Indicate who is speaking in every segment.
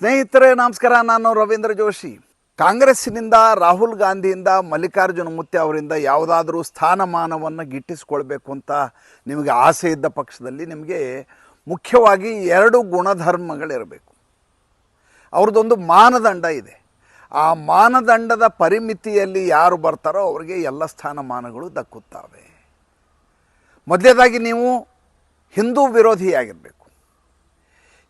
Speaker 1: ಸ್ನೇಹಿತರೆ, ನಮಸ್ಕಾರ. ನಾನು ರವೀಂದ್ರ ಜೋಶಿ. ಕಾಂಗ್ರೆಸ್ಸಿನಿಂದ, ರಾಹುಲ್ ಗಾಂಧಿಯಿಂದ, ಮಲ್ಲಿಕಾರ್ಜುನ ಮುತ್ತೆ ಅವರಿಂದ ಯಾವುದಾದ್ರೂ ಸ್ಥಾನಮಾನವನ್ನು ಗಿಟ್ಟಿಸ್ಕೊಳ್ಬೇಕು ಅಂತ ನಿಮಗೆ ಆಸೆ ಇದ್ದ ಪಕ್ಷದಲ್ಲಿ ನಿಮಗೆ ಮುಖ್ಯವಾಗಿ ಎರಡು ಗುಣಧರ್ಮಗಳಿರಬೇಕು. ಅವ್ರದ್ದೊಂದು ಮಾನದಂಡ ಇದೆ. ಆ ಮಾನದಂಡದ ಪರಿಮಿತಿಯಲ್ಲಿ ಯಾರು ಬರ್ತಾರೋ ಅವರಿಗೆ ಎಲ್ಲ ಸ್ಥಾನಮಾನಗಳು ದಕ್ಕುತ್ತವೆ. ಮೊದಲೇದಾಗಿ ನೀವು ಹಿಂದೂ ವಿರೋಧಿಯಾಗಿರಬೇಕು.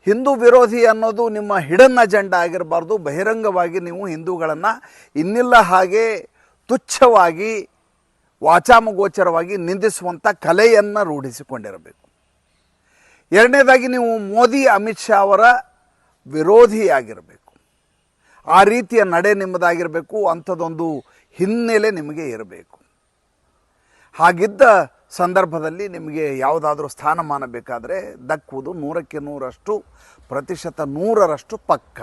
Speaker 1: ಹಿಂದೂ ವಿರೋಧಿ ಅನ್ನೋದು ನಿಮ್ಮ ಹಿಡನ್ ಅಜೆಂಡಾ ಆಗಿರಬಾರ್ದು. ಬಹಿರಂಗವಾಗಿ ನೀವು ಹಿಂದೂಗಳನ್ನು ಇನ್ನಿಲ್ಲ ಹಾಗೆ ತುಚ್ಛವಾಗಿ, ವಾಚಾಮಗೋಚರವಾಗಿ ನಿಂದಿಸುವಂಥ ಕಲೆಯನ್ನು ರೂಢಿಸಿಕೊಂಡಿರಬೇಕು. ಎರಡನೇದಾಗಿ ನೀವು ಮೋದಿ, ಅಮಿತ್ ಶಾ ಅವರ ವಿರೋಧಿಯಾಗಿರಬೇಕು. ಆ ರೀತಿಯ ನಡೆ ನಿಮ್ಮದಾಗಿರಬೇಕು ಅಂಥದ್ದೊಂದು ಹಿನ್ನೆಲೆ ನಿಮಗೆ ಇರಬೇಕು. ಹಾಗಿದ್ದ ಸಂದರ್ಭದಲ್ಲಿ ನಿಮಗೆ ಯಾವುದಾದ್ರೂ ಸ್ಥಾನಮಾನ ಬೇಕಾದರೆ ದಕ್ಕುವುದು ನೂರಕ್ಕೆ ನೂರಷ್ಟು, ಪ್ರತಿಶತ ನೂರರಷ್ಟು ಪಕ್ಕ.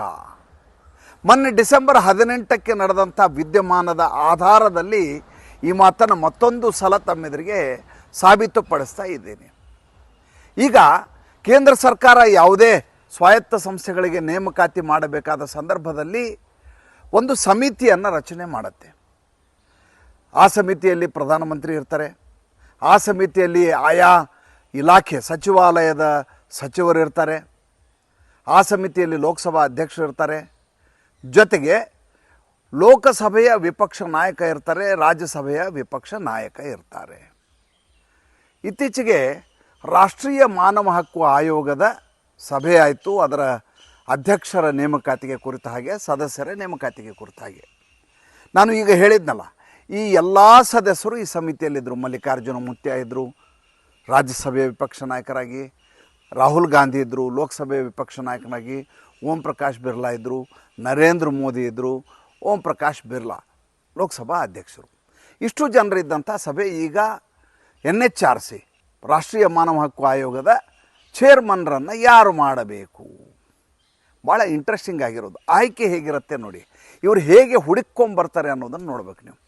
Speaker 1: ಮೊನ್ನೆ ಡಿಸೆಂಬರ್ ಹದಿನೆಂಟಕ್ಕೆ ನಡೆದಂಥ ವಿದ್ಯಮಾನದ ಆಧಾರದಲ್ಲಿ ಈ ಮಾತನ್ನು ಮತ್ತೊಂದು ಸಲ ತಮ್ಮೆದುರಿಗೆ ಸಾಬೀತುಪಡಿಸ್ತಾ ಇದ್ದೇನೆ. ಈಗ ಕೇಂದ್ರ ಸರ್ಕಾರ ಯಾವುದೇ ಸ್ವಾಯತ್ತ ಸಂಸ್ಥೆಗಳಿಗೆ ನೇಮಕಾತಿ ಮಾಡಬೇಕಾದ ಸಂದರ್ಭದಲ್ಲಿ ಒಂದು ಸಮಿತಿಯನ್ನು ರಚನೆ ಮಾಡುತ್ತೆ. ಆ ಸಮಿತಿಯಲ್ಲಿ ಪ್ರಧಾನಮಂತ್ರಿ ಇರ್ತಾರೆ. ಆ ಸಮಿತಿಯಲ್ಲಿ ಆಯಾ ಇಲಾಖೆ ಸಚಿವಾಲಯದ ಸಚಿವರು ಇರ್ತಾರೆ. ಆ ಸಮಿತಿಯಲ್ಲಿ ಲೋಕಸಭಾ ಅಧ್ಯಕ್ಷರು ಇರ್ತಾರೆ. ಜೊತೆಗೆ ಲೋಕಸಭೆಯ ವಿಪಕ್ಷ ನಾಯಕ ಇರ್ತಾರೆ, ರಾಜ್ಯಸಭೆಯ ವಿಪಕ್ಷ ನಾಯಕ ಇರ್ತಾರೆ. ಇತ್ತೀಚೆಗೆ ರಾಷ್ಟ್ರೀಯ ಮಾನವ ಹಕ್ಕು ಆಯೋಗದ ಸಭೆ ಆಯಿತು. ಅದರ ಅಧ್ಯಕ್ಷರ ನೇಮಕಾತಿಗೆ ಕುರಿತ ಹಾಗೆ, ಸದಸ್ಯರ ನೇಮಕಾತಿಗೆ ಕುರಿತ ಹಾಗೆ. ನಾನು ಈಗ ಹೇಳಿದ್ನಲ್ಲ ಈ ಎಲ್ಲ ಸದಸ್ಯರು ಈ ಸಮಿತಿಯಲ್ಲಿದ್ದರು ಮಲ್ಲಿಕಾರ್ಜುನ ಮುತ್ಯ ಇದ್ದರು ರಾಜ್ಯಸಭೆ ವಿಪಕ್ಷ ನಾಯಕರಾಗಿ, ರಾಹುಲ್ ಗಾಂಧಿ ಇದ್ದರು ಲೋಕಸಭೆ ವಿಪಕ್ಷ ನಾಯಕನಾಗಿ, ಓಂ ಪ್ರಕಾಶ್ ಬಿರ್ಲಾ ಇದ್ದರು ನರೇಂದ್ರ ಮೋದಿ ಇದ್ದರು ಓಂ ಪ್ರಕಾಶ್ ಬಿರ್ಲಾ, ಲೋಕಸಭಾ ಅಧ್ಯಕ್ಷರು. ಇಷ್ಟು ಜನರಿದ್ದಂಥ ಸಭೆ ಈಗ ಎನ್ ಎಚ್ ಆರ್ ಸಿ ರಾಷ್ಟ್ರೀಯ ಮಾನವ ಹಕ್ಕು ಆಯೋಗದ ಚೇರ್ಮನ್ರನ್ನು ಯಾರು ಮಾಡಬೇಕು? ಭಾಳ ಇಂಟ್ರೆಸ್ಟಿಂಗ್ ಆಗಿರೋದು. ಆಯ್ಕೆ ಹೇಗಿರುತ್ತೆ ನೋಡಿ. ಇವರು ಹೇಗೆ ಹುಡುಕೊಂಬರ್ತಾರೆ ಅನ್ನೋದನ್ನು ನೋಡ್ಬೇಕು ನೀವು.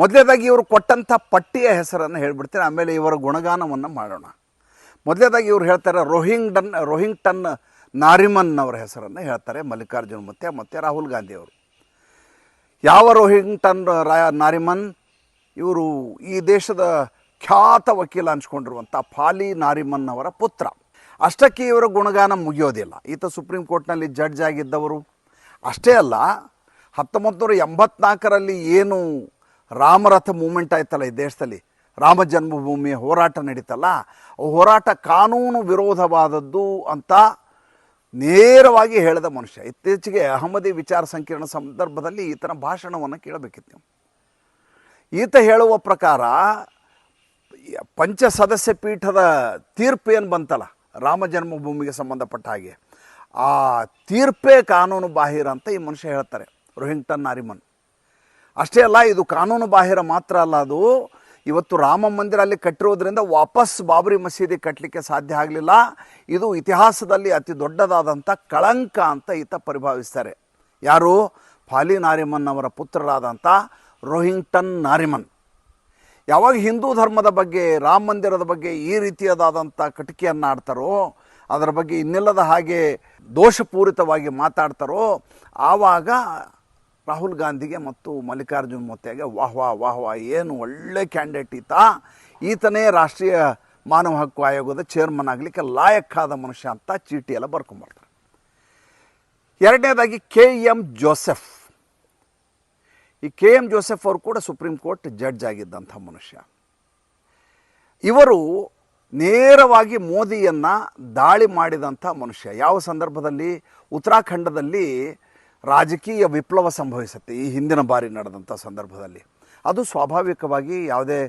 Speaker 1: ಮೊದಲೇದಾಗಿ ಇವರು ಕೊಟ್ಟಂಥ ಪಟ್ಟಿಯ ಹೆಸರನ್ನು ಹೇಳಿಬಿಡ್ತೀನಿ, ಆಮೇಲೆ ಇವರ ಗುಣಗಾನವನ್ನು ಮಾಡೋಣ. ಮೊದಲೇದಾಗಿ ಇವರು ಹೇಳ್ತಾರೆ ರೋಹಿಂಗ್ಡನ್, ರೋಹಿಂಗ್ಟನ್ ನಾರಿಮನ್ ಅವರ ಹೆಸರನ್ನು ಹೇಳ್ತಾರೆ ಮಲ್ಲಿಕಾರ್ಜುನ್ ಮತ್ತೆ ಮತ್ತು ರಾಹುಲ್ ಗಾಂಧಿ ಅವರು. ಯಾವ ರೋಹಿಂಗ್ಟನ್ ರಾಯ ನಾರಿಮನ್? ಇವರು ಈ ದೇಶದ ಖ್ಯಾತ ವಕೀಲ ಅನ್ಸ್ಕೊಂಡಿರುವಂಥ ಫಾಲಿ ನಾರಿಮನ್ ಅವರ ಪುತ್ರ. ಅಷ್ಟಕ್ಕೆ ಇವರ ಗುಣಗಾನ ಮುಗಿಯೋದಿಲ್ಲ. ಈತ ಸುಪ್ರೀಂ ಕೋರ್ಟ್ನಲ್ಲಿ ಜಡ್ಜ್ ಆಗಿದ್ದವರು. ಅಷ್ಟೇ ಅಲ್ಲ, ಹತ್ತೊಂಬತ್ತು ನೂರ ಎಂಬತ್ನಾಲ್ಕರಲ್ಲಿ ಏನು ರಾಮರಥ ಮೂಮೆಂಟ್ ಆಯ್ತಲ್ಲ ಈ ದೇಶದಲ್ಲಿ. ರಾಮ ಜನ್ಮಭೂಮಿ ಹೋರಾಟ ನಡೀತಲ್ಲ. ಹೋರಾಟ ಕಾನೂನು ವಿರೋಧವಾದದ್ದು ಅಂತ ನೇರವಾಗಿ ಹೇಳಿದ ಮನುಷ್ಯ. ಇತ್ತೀಚೆಗೆ ಅಹಮದಿ ವಿಚಾರ ಸಂಕಿರಣ ಸಂದರ್ಭದಲ್ಲಿ ಈತನ ಭಾಷಣವನ್ನು ಕೇಳಬೇಕಿತ್ತು ಈತ ಹೇಳುವ ಪ್ರಕಾರ ಪಂಚ ಸದಸ್ಯ ಪೀಠದ ತೀರ್ಪು ಏನು ಬಂತಲ್ಲ? ರಾಮ ಜನ್ಮಭೂಮಿಗೆ ಸಂಬಂಧಪಟ್ಟ ಹಾಗೆ. ಆ ತೀರ್ಪೇ ಕಾನೂನು ಬಾಹಿರ ಅಂತ ಈ ಮನುಷ್ಯ ಹೇಳ್ತಾರೆ. ರೋಹಿಂಗ್ಟನ್ ನಾರಿಮನ್. ಅಷ್ಟೇ ಅಲ್ಲ, ಇದು ಕಾನೂನು ಬಾಹಿರ ಮಾತ್ರ ಅಲ್ಲ ಅದು. ಇವತ್ತು ರಾಮ ಮಂದಿರ ಅಲ್ಲಿ ಕಟ್ಟಿರೋದ್ರಿಂದ ವಾಪಸ್ ಬಾಬರಿ ಮಸೀದಿ ಕಟ್ಟಲಿಕ್ಕೆ ಸಾಧ್ಯ ಆಗಲಿಲ್ಲ. ಇದು ಇತಿಹಾಸದಲ್ಲಿ ಅತಿ ದೊಡ್ಡದಾದಂಥ ಕಳಂಕ ಅಂತ ಈತ ಪರಿಭಾವಿಸ್ತಾರೆ. ಯಾರು? ಫಾಲಿ ನಾರಿಮನ್ ಅವರ ಪುತ್ರರಾದಂಥ ರೋಹಿಂಗ್ಟನ್ ನಾರಿಮನ್. ಯಾವಾಗ ಹಿಂದೂ ಧರ್ಮದ ಬಗ್ಗೆ, ರಾಮ ಮಂದಿರದ ಬಗ್ಗೆ ಈ ರೀತಿಯಾದಂಥ ಕಟಿಕೆಯನ್ನು ಆಡ್ತಾರೋ ಅದರ ಬಗ್ಗೆ ಇನ್ನಿಲ್ಲದ ಹಾಗೆ ದೋಷಪೂರಿತವಾಗಿ ಮಾತಾಡ್ತಾರೋ, ಆವಾಗ ರಾಹುಲ್ ಗಾಂಧಿಗೆ ಮತ್ತು ಮಲ್ಲಿಕಾರ್ಜುನ್ ಮೊತ್ತೆಗೆ ವಾಹ್ ವಾಹ್ ವಾಹ್ ವಾಹ್, ಏನು ಒಳ್ಳೆ ಕ್ಯಾಂಡಿಡೇಟ್ ಈತ. ಈತನೇ ರಾಷ್ಟ್ರೀಯ ಮಾನವ ಹಕ್ಕು ಆಯೋಗದ ಚೇರ್ಮನ್ ಆಗಲಿಕ್ಕೆ ಲಾಯಕ್ಕಾದ ಮನುಷ್ಯ ಅಂತ ಚೀಟಿ ಎಲ್ಲ ಬರ್ಕೊಂಬರ್ತಾರೆ ಎರಡನೇದಾಗಿ ಕೆ ಎಂ ಜೋಸೆಫ್. ಈ ಕೆ ಎಂ ಜೋಸೆಫ್ ಅವರು ಕೂಡ ಸುಪ್ರೀಂ ಕೋರ್ಟ್ ಜಡ್ಜ್ ಆಗಿದ್ದಂಥ ಮನುಷ್ಯ. ಇವರು ನೇರವಾಗಿ ಮೋದಿಯನ್ನು ದಾಳಿ ಮಾಡಿದಂಥ ಮನುಷ್ಯ. ಯಾವ ಸಂದರ್ಭದಲ್ಲಿ? ಉತ್ತರಾಖಂಡದಲ್ಲಿ ರಾಜಕೀಯ ವಿಪ್ಲವ ಸಂಭವಿಸುತ್ತೆ ಈ ಹಿಂದಿನ ಬಾರಿ ನಡೆದಂಥ ಸಂದರ್ಭದಲ್ಲಿ. ಅದು ಸ್ವಾಭಾವಿಕವಾಗಿ ಯಾವುದೇ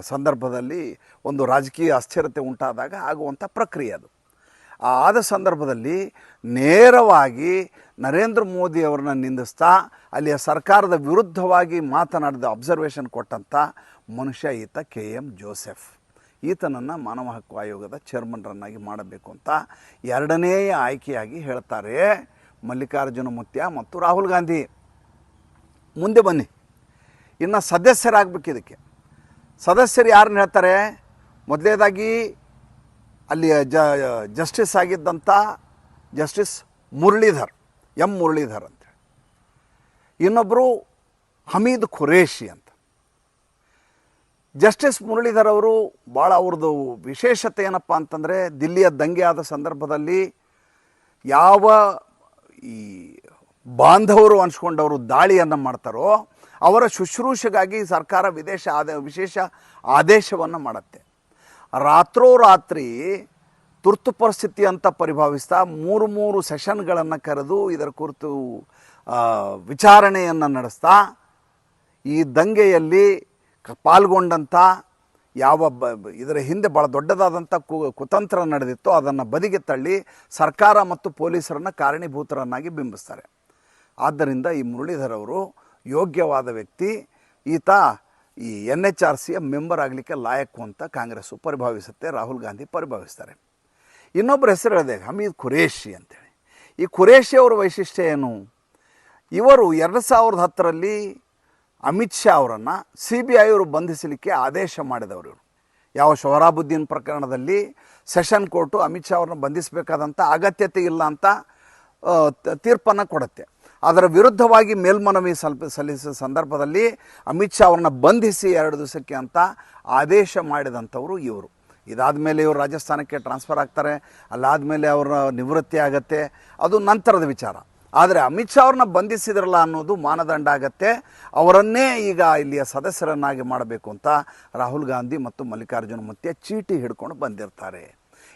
Speaker 1: ಸಂದರ್ಭದಲ್ಲಿ ಒಂದು ರಾಜಕೀಯ ಅಸ್ಥಿರತೆ ಉಂಟಾದಾಗ ಆಗುವಂಥ ಪ್ರಕ್ರಿಯೆ ಅದು. ಆದ ಸಂದರ್ಭದಲ್ಲಿ ನೇರವಾಗಿ ನರೇಂದ್ರ ಮೋದಿ ಅವರನ್ನ ನಿಂದಿಸ್ತಾ, ಅಲ್ಲಿಯ ಸರ್ಕಾರದ ವಿರುದ್ಧವಾಗಿ ಮಾತನಾಡಿದ ಅಬ್ಸರ್ವೇಷನ್ ಕೊಟ್ಟಂಥ ಮನುಷ್ಯ ಈತ ಕೆ ಎಂ ಜೋಸೆಫ್. ಈತನನ್ನು ಮಾನವ ಹಕ್ಕು ಆಯೋಗದ ಚೇರ್ಮನ್ರನ್ನಾಗಿ ಮಾಡಬೇಕು ಅಂತ ಎರಡನೇ ಆಯ್ಕೆಯಾಗಿ ಹೇಳ್ತಾರೆ. ಮಲ್ಲಿಕಾರ್ಜುನ ಮುತ್ಯ ಮತ್ತು ರಾಹುಲ್ ಗಾಂಧಿ. ಮುಂದೆ ಬನ್ನಿ. ಇನ್ನು ಸದಸ್ಯರಾಗಬೇಕು ಇದಕ್ಕೆ. ಸದಸ್ಯರು ಯಾರನ್ನು ಹೇಳ್ತಾರೆ? ಮೊದಲನೇದಾಗಿ ಅಲ್ಲಿ ಜ, ಜಸ್ಟಿಸ್ ಆಗಿದ್ದಂಥ ಜಸ್ಟಿಸ್ ಮುರಳೀಧರ್, ಎಂ ಮುರಳೀಧರ್ ಅಂತೇಳಿ ಇನ್ನೊಬ್ಬರು ಹಮೀದ್ ಖುರೇಶಿ ಅಂತ. ಜಸ್ಟಿಸ್ ಮುರಳೀಧರ್ ಅವರು ಭಾಳ ಅವ್ರದ್ದು ವಿಶೇಷತೆ ಏನಪ್ಪ ಅಂತಂದರೆ ದಿಲ್ಲಿಯ ದಂಗೆ ಆದ ಸಂದರ್ಭದಲ್ಲಿ ಯಾವ ಈ ಬಾಂಧವರು ಅನ್ಸ್ಕೊಂಡವರು ದಾಳಿಯನ್ನು ಮಾಡ್ತಾರೋ, ಅವರ ಶುಶ್ರೂಷೆಗಾಗಿ ಸರ್ಕಾರ ವಿದೇಶ ಆದ, ವಿಶೇಷ ಆದೇಶವನ್ನು ಮಾಡುತ್ತೆ. ರಾತ್ರೋರಾತ್ರಿ ತುರ್ತು ಪರಿಸ್ಥಿತಿ ಅಂತ ಪರಿಭಾವಿಸ್ತಾ ಮೂರು ಮೂರು ಸೆಷನ್ಗಳನ್ನು ಕರೆದು ಇದರ ಕುರಿತು ವಿಚಾರಣೆಯನ್ನು ನಡೆಸ್ತಾ, ಈ ದಂಗೆಯಲ್ಲಿ ಪಾಲ್ಗೊಂಡಂಥ ಯಾವ ಬ ಇದರ ಹಿಂದೆ ಭಾಳ ದೊಡ್ಡದಾದಂಥ ಕು ಕುತಂತ್ರ ನಡೆದಿತ್ತು ಅದನ್ನು ಬದಿಗೆ ತಳ್ಳಿ ಸರ್ಕಾರ ಮತ್ತು ಪೊಲೀಸರನ್ನು ಕಾರಣೀಭೂತರನ್ನಾಗಿ ಬಿಂಬಿಸ್ತಾರೆ. ಆದ್ದರಿಂದ ಈ ಮುರಳೀಧರ್ ಅವರು ಯೋಗ್ಯವಾದ ವ್ಯಕ್ತಿ, ಈತ ಈ ಎನ್ ಎಚ್ ಆರ್ ಸಿಯ ಮೆಂಬರ್ ಆಗಲಿಕ್ಕೆ ಲಾಯಕ್ಕು ಅಂತ ಕಾಂಗ್ರೆಸ್ಸು ಪರಿಭಾವಿಸುತ್ತೆ, ರಾಹುಲ್ ಗಾಂಧಿ ಪರಿಭಾವಿಸ್ತಾರೆ. ಇನ್ನೊಬ್ಬರ ಹೆಸರು ಹೇಳಿದೆ, ಹಮೀದ್ ಖುರೇಶಿ ಅಂತೇಳಿ. ಈ ಖುರೇಶಿ ಅವರ ವೈಶಿಷ್ಟ್ಯ ಏನು? ಇವರು ಎರಡು ಸಾವಿರದ ಹತ್ತರಲ್ಲಿ ಅಮಿತ್ ಶಾ ಅವರನ್ನು ಸಿ ಬಿ ಐ ಅವರು ಬಂಧಿಸಲಿಕ್ಕೆ ಆದೇಶ ಮಾಡಿದವರು ಇವರು. ಯಾವ ಶೋಹರಾಬುದ್ದೀನ್ ಪ್ರಕರಣದಲ್ಲಿ ಸೆಷನ್ ಕೋರ್ಟು ಅಮಿತ್ ಶಾ ಅವ್ರನ್ನ ಬಂಧಿಸಬೇಕಾದಂಥ ಅಗತ್ಯತೆ ಇಲ್ಲ ಅಂತ ತೀರ್ಪನ್ನು ಕೊಡುತ್ತೆ. ಅದರ ವಿರುದ್ಧವಾಗಿ ಮೇಲ್ಮನವಿ ಸಲ್ಪ, ಸಲ್ಲಿಸಿದ ಸಂದರ್ಭದಲ್ಲಿ ಅಮಿತ್ ಶಾ ಅವ್ರನ್ನ ಬಂಧಿಸಿ ಎರಡು ದಿವಸಕ್ಕೆ ಅಂತ ಆದೇಶ ಮಾಡಿದಂಥವರು ಇವರು. ಇದಾದ ಮೇಲೆ ಇವರು ರಾಜಸ್ಥಾನಕ್ಕೆ ಟ್ರಾನ್ಸ್ಫರ್ ಆಗ್ತಾರೆ. ಅಲ್ಲಾದ ಮೇಲೆ ಅವರ ನಿವೃತ್ತಿ ಆಗತ್ತೆ. ಅದು ನಂತರದ ವಿಚಾರ. ಆದರೆ ಅಮಿತ್ ಶಾ ಅವ್ರನ್ನ ಬಂಧಿಸಿದ್ರಲ್ಲ ಅನ್ನೋದು ಮಾನದಂಡ ಆಗತ್ತೆ. ಅವರನ್ನೇ ಈಗ ಇಲ್ಲಿಯ ಸದಸ್ಯರನ್ನಾಗಿ ಮಾಡಬೇಕು ಅಂತ ರಾಹುಲ್ ಗಾಂಧಿ ಮತ್ತು ಮಲ್ಲಿಕಾರ್ಜುನ ಮತ್ಯ ಚೀಟಿ ಹಿಡ್ಕೊಂಡು ಬಂದಿರ್ತಾರೆ.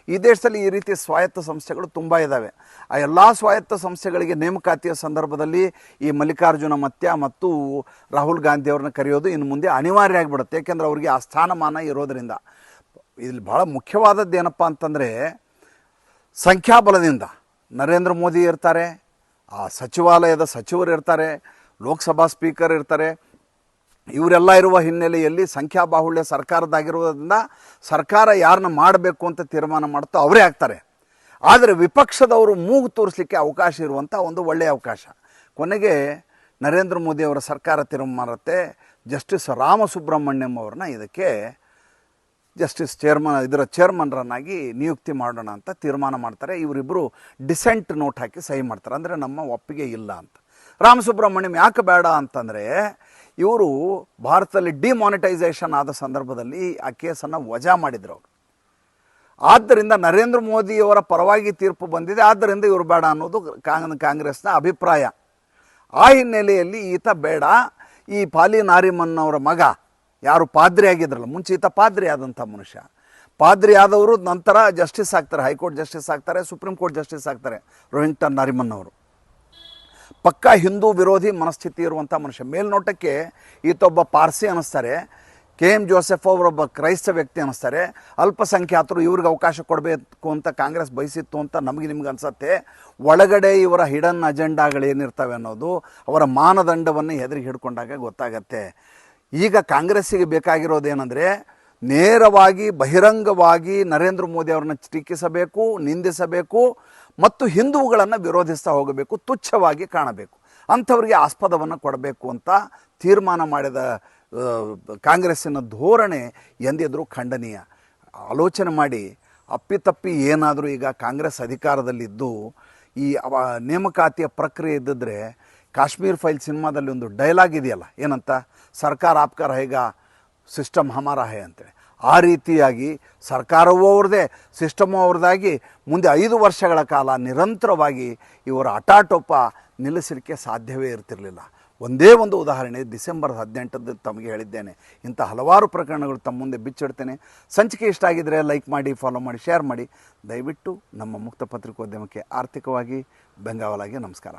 Speaker 1: ಈ ದೇಶದಲ್ಲಿ ಈ ರೀತಿ ಸ್ವಾಯತ್ತ ಸಂಸ್ಥೆಗಳು ತುಂಬ ಇದ್ದಾವೆ ಆ ಎಲ್ಲ ಸ್ವಾಯತ್ತ ಸಂಸ್ಥೆಗಳಿಗೆ ನೇಮಕಾತಿಯ ಸಂದರ್ಭದಲ್ಲಿ ಈ ಮಲ್ಲಿಕಾರ್ಜುನ ಮತ್ಯ ಮತ್ತು ರಾಹುಲ್ ಗಾಂಧಿ ಅವ್ರನ್ನ ಕರೆಯೋದು ಇನ್ನು ಮುಂದೆ ಅನಿವಾರ್ಯ ಆಗಿಬಿಡುತ್ತೆ. ಏಕೆಂದರೆ ಅವರಿಗೆ ಆ ಸ್ಥಾನಮಾನ ಇರೋದರಿಂದ. ಇಲ್ಲಿ ಭಾಳ ಮುಖ್ಯವಾದದ್ದು ಏನಪ್ಪ ಅಂತಂದರೆ ಸಂಖ್ಯಾಬಲದಿಂದ ನರೇಂದ್ರ ಮೋದಿ ಇರ್ತಾರೆ ಆ ಸಚಿವಾಲಯದ ಸಚಿವರು ಇರ್ತಾರೆ, ಲೋಕಸಭಾ ಸ್ಪೀಕರ್ ಇರ್ತಾರೆ, ಇವರೆಲ್ಲ ಇರುವ ಹಿನ್ನೆಲೆಯಲ್ಲಿ ಸಂಖ್ಯಾಬಾಹುಳ್ಯ ಸರ್ಕಾರದಾಗಿರೋದ್ರಿಂದ ಸರ್ಕಾರ ಯಾರನ್ನ ಮಾಡಬೇಕು ಅಂತ ತೀರ್ಮಾನ ಮಾಡ್ತೋ ಅವರೇ ಆಗ್ತಾರೆ. ಆದರೆ ವಿಪಕ್ಷದವರು ಮೂಗು ತೋರಿಸಲಿಕ್ಕೆ ಅವಕಾಶ ಇರುವಂಥ ಒಂದು ಒಳ್ಳೆಯ ಅವಕಾಶ. ಕೊನೆಗೆ ನರೇಂದ್ರ ಮೋದಿ ಅವರ ಸರ್ಕಾರ ತೀರ್ಮಾನತ್ತೆ ಜಸ್ಟಿಸ್ ರಾಮಸುಬ್ರಹ್ಮಣ್ಯಂ ಅವ್ರನ್ನ ಇದಕ್ಕೆ ಜಸ್ಟಿಸ್ ಚೇರ್ಮನ್, ಇದರ ಚೇರ್ಮನ್ರನ್ನಾಗಿ ನಿಯುಕ್ತಿ ಮಾಡೋಣ ಅಂತ ತೀರ್ಮಾನ ಮಾಡ್ತಾರೆ. ಇವರಿಬ್ಬರು ಡಿಸೆಂಟ್ ನೋಟ್ ಹಾಕಿ ಸಹಿ ಮಾಡ್ತಾರೆ. ಅಂದರೆ ನಮ್ಮ ಒಪ್ಪಿಗೆ ಇಲ್ಲ ಅಂತ. ರಾಮಸುಬ್ರಹ್ಮಣ್ಯಂ ಯಾಕೆ ಬೇಡ ಅಂತಂದರೆ, ಇವರು ಭಾರತದಲ್ಲಿ ಡಿಮಾನಿಟೈಸೇಷನ್ ಆದ ಸಂದರ್ಭದಲ್ಲಿ ಆ ಕೇಸನ್ನು ವಜಾ ಮಾಡಿದ್ರು ಅವರು. ಆದ್ದರಿಂದ ನರೇಂದ್ರ ಮೋದಿಯವರ ಪರವಾಗಿ ತೀರ್ಪು ಬಂದಿದೆ. ಆದ್ದರಿಂದ ಇವರು ಬೇಡ ಅನ್ನೋದು ಕಾಂಗ್, ಕಾಂಗ್ರೆಸ್ನ ಅಭಿಪ್ರಾಯ. ಆ ಹಿನ್ನೆಲೆಯಲ್ಲಿ ಈತ ಬೇಡ. ಈ ಪಾಲಿ ನಾರಿಮನ್ ಮಗ ಯಾರು ಪಾದ್ರಿ ಆಗಿದ್ರಲ್ಲ ಮುಂಚೆ ಈತ ಪಾದ್ರಿ ಆದಂಥ ಮನುಷ್ಯ. ಪಾದ್ರಿ ಆದವರು ನಂತರ ಜಸ್ಟಿಸ್ ಆಗ್ತಾರೆ, ಹೈಕೋರ್ಟ್ ಜಸ್ಟಿಸ್ ಆಗ್ತಾರೆ, ಸುಪ್ರೀಂ ಕೋರ್ಟ್ ಜಸ್ಟಿಸ್ ಆಗ್ತಾರೆ, ರೋಹಿಂಗ್ಟನ್ ನಾರಿಮನ್ ಅವರು. ಪಕ್ಕಾ ಹಿಂದೂ ವಿರೋಧಿ ಮನಸ್ಥಿತಿ ಇರುವಂಥ ಮನುಷ್ಯ. ಮೇಲ್ನೋಟಕ್ಕೆ ಈತೊಬ್ಬ ಪಾರ್ಸಿ ಅನ್ನಿಸ್ತಾರೆ, ಕೆ ಎಂ ಜೋಸೆಫ್ ಅವರೊಬ್ಬ ಕ್ರೈಸ್ತ ವ್ಯಕ್ತಿ ಅನ್ನಿಸ್ತಾರೆ. ಅಲ್ಪಸಂಖ್ಯಾತರು ಇವ್ರಿಗೆ ಅವಕಾಶ ಕೊಡಬೇಕು ಅಂತ ಕಾಂಗ್ರೆಸ್ ಬಯಸಿತ್ತು ಅಂತ ನಮಗೆ ನಿಮ್ಗೆ ಅನ್ಸತ್ತೆ. ಒಳಗಡೆ ಇವರ ಹಿಡನ್ ಅಜೆಂಡಾಗಳೇನಿರ್ತವೆ ಅನ್ನೋದು, ಅವರ ಮಾನದಂಡವನ್ನು ಹೆದರಿಗೆ ಹಿಡ್ಕೊಂಡಾಗ ಗೊತ್ತಾಗತ್ತೆ. ಈಗ ಕಾಂಗ್ರೆಸ್ಸಿಗೆ ಬೇಕಾಗಿರೋದೇನೆಂದರೆ ನೇರವಾಗಿ ಬಹಿರಂಗವಾಗಿ ನರೇಂದ್ರ ಮೋದಿ ಅವರನ್ನ ಟೀಕಿಸಬೇಕು ನಿಂದಿಸಬೇಕು ಮತ್ತು ಹಿಂದೂಗಳನ್ನು ವಿರೋಧಿಸ್ತಾ ಹೋಗಬೇಕು, ತುಚ್ಛವಾಗಿ ಕಾಣಬೇಕು. ಅಂಥವರಿಗೆ ಆಸ್ಪದವನ್ನು ಕೊಡಬೇಕು ಅಂತ ತೀರ್ಮಾನ ಮಾಡಿದ ಕಾಂಗ್ರೆಸ್ಸಿನ ಧೋರಣೆ ಎಂದಿದ್ರೂ ಖಂಡನೀಯ. ಆಲೋಚನೆ ಮಾಡಿ, ಅಪ್ಪಿತಪ್ಪಿ ಏನಾದರೂ ಈಗ ಕಾಂಗ್ರೆಸ್ ಅಧಿಕಾರದಲ್ಲಿದ್ದು, ಈ ನೇಮಕಾತಿಯ ಪ್ರಕ್ರಿಯೆ ಇದ್ದಿದ್ರೆ ಕಾಶ್ಮೀರ್ ಫೈಲ್ ಸಿನಿಮಾದಲ್ಲಿ ಒಂದು ಡೈಲಾಗ್ ಇದೆಯಲ್ಲ? ಏನಂತ? ಸರ್ಕಾರ ಆಪ್ಕಾರ ಹೇಗ? ಸಿಸ್ಟಮ್ ಹಮಾರ ಹೇ ಅಂತೇಳಿ. ಆ ರೀತಿಯಾಗಿ ಸರ್ಕಾರವೂ ಅವ್ರದ್ದೇ ಸಿಸ್ಟಮು ಅವ್ರದ್ದಾಗಿ ಮುಂದೆ ಐದು ವರ್ಷಗಳ ಕಾಲ ನಿರಂತರವಾಗಿ ಇವರ ಅಟಾಟೋಪ ನಿಲ್ಲಿಸಲಿಕ್ಕೆ ಸಾಧ್ಯವೇ ಇರ್ತಿರಲಿಲ್ಲ. ಒಂದೇ ಒಂದು ಉದಾಹರಣೆ ಡಿಸೆಂಬರ್ ಹದಿನೆಂಟದ್ದು ತಮಗೆ ಹೇಳಿದ್ದೇನೆ. ಇಂಥ ಹಲವಾರು ಪ್ರಕರಣಗಳು ತಮ್ಮ ಮುಂದೆ ಬಿಚ್ಚಿಡ್ತೇನೆ. ಸಂಚಿಕೆ ಇಷ್ಟ ಆಗಿದ್ದರೆ ಲೈಕ್ ಮಾಡಿ ಫಾಲೋ ಮಾಡಿ ಶೇರ್ ಮಾಡಿ. ದಯವಿಟ್ಟು ನಮ್ಮ ಮುಕ್ತ ಪತ್ರಿಕೋದ್ಯಮಕ್ಕೆ ಆರ್ಥಿಕವಾಗಿ ಬೆಂಗಾವಲಾಗಿ ನಮಸ್ಕಾರ.